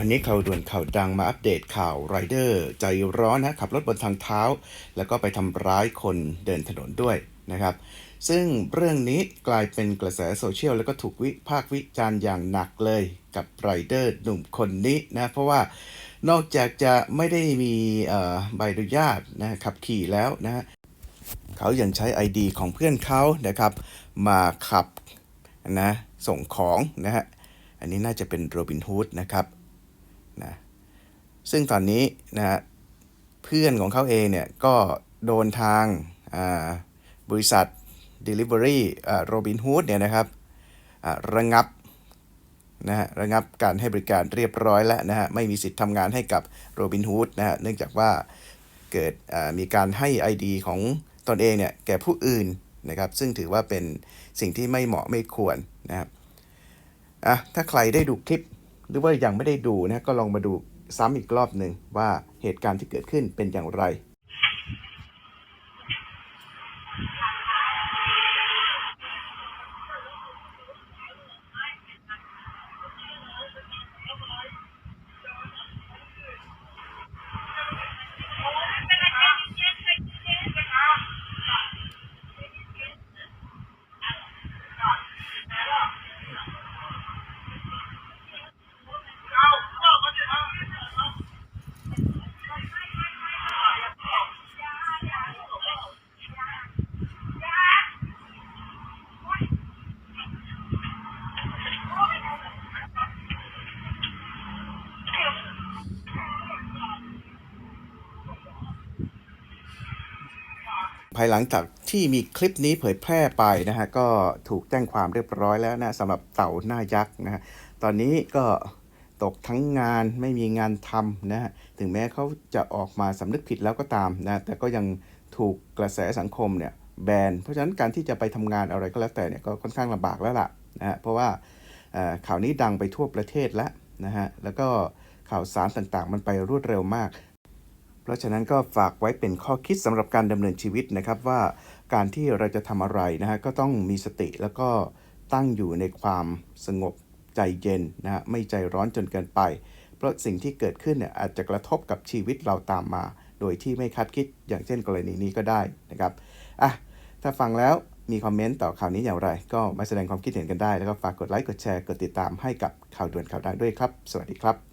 วันนี้ข่าวด่วนข่าวดังมาอัปเดตข่าวไรเดอร์ ใจร้อนนะขับรถบนทางเท้า แล้วก็ไปทำร้ายคนเดินถนนด้วยนะครับ ซึ่งเรื่องนี้กลายเป็นกระแสโซเชียลแล้วก็ถูกวิพากษ์วิจารณ์อย่างหนักเลยกับไรเดอร์หนุ่มคนนี้นะเพราะว่านอกจากจะไม่ได้มีใบอนุญาตนะขับขี่แล้วนะเขายังใช้ ID ของเพื่อนเขานะครับ มาขับนะส่งของนะฮะอันนี้น่าจะเป็นโรบินฮูดนะครับ นะซึ่งตอนนี้นะเพื่อนของเขาเองเนี่ยก็โดนทางบริษัท Delivery โรบินฮูดเนี่ยนะครับระงับนะฮะระงับการให้บริการเรียบร้อยแล้วนะฮะไม่มีสิทธิ์ทำงานให้กับโรบินฮูดนะฮะเนื่องจากว่าเกิดมีการให้ ID ของตนเองเนี่ยแก่ผู้อื่นนะครับซึ่งถือว่าเป็นสิ่งที่ไม่เหมาะไม่ควรนะครับอะถ้าใครได้ดูคลิป หรือว่ายังไม่ได้ดูนะก็ลองมาดูซ้ำอีกรอบหนึ่งว่าเหตุการณ์ที่เกิดขึ้นเป็นอย่างไร ภายหลังจากที่มีคลิปนี้เผยแพร่ไปนะฮะก็ถูกแจ้งความเรียบร้อยแล้วนะสำหรับเต่าหน้ายักษ์นะฮะตอนนี้ก็ตกทั้งงานไม่มีงานทำนะฮะถึงแม้เขาจะออกมาสำนึกผิดแล้วก็ตามนะแต่ก็ยังถูกกระแสสังคมเนี่ยแบนเพราะฉะนั้นการที่จะไปทำงานอะไรก็แล้วแต่เนี่ยก็ค่อนข้างลำบากแล้วล่ะนะฮะเพราะว่าข่าวนี้ดังไปทั่วประเทศแล้วนะฮะแล้วก็ข่าวสารต่างๆ มันไปรวดเร็วมาก ราะฉะนั้นก็ฝากไว้เป็นข้อคิดสำหรับการดำเนินชีวิตนะครับว่าการที่เราจะทำอะไรนะฮะก็ต้องมีสติแล้วก็ตั้งอยู่ในความสงบใจเย็นนะฮะไม่ใจร้อนจนเกินไป เพราะสิ่งที่เกิดขึ้นเนี่ยอาจจะกระทบกับชีวิตเราตามมา โดยที่ไม่คาดคิดอย่างเช่นกรณีนี้ก็ได้นะครับอะถ้าฟังแล้วมีคอมเมนต์ต่อข่าวนี้อย่างไร ก็มาแสดงความคิดเห็นกันได้ แล้วก็ฝากกดไลค์กดแชร์กดติดตามให้กับข่าวด่วนข่าวดังด้วยครับ สวัสดีครับ